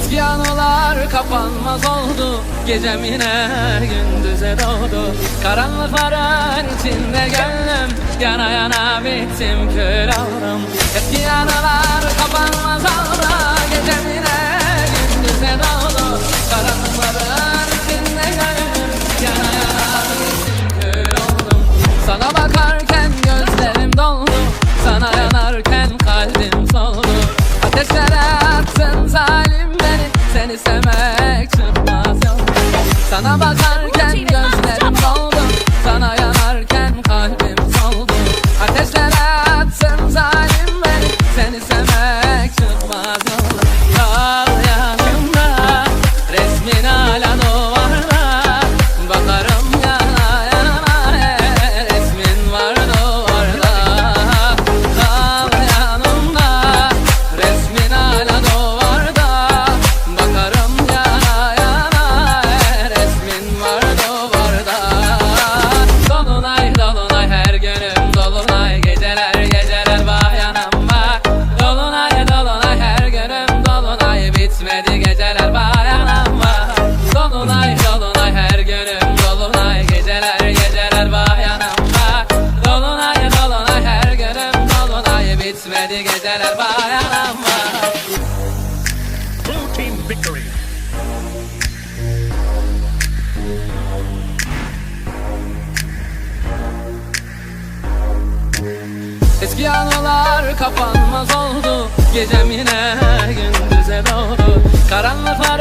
Eski anılar kapanmaz oldu. Gecem yine gündüze doğdu. Karanlıkların içinde gönlüm. Yana yana bittim kör oldum. Sana bakarken gözler Esmedi geceler bayanama Blue Team Victory Eski anılar kapanmaz oldu Gecem yine gündüze doğdu Karanlıklara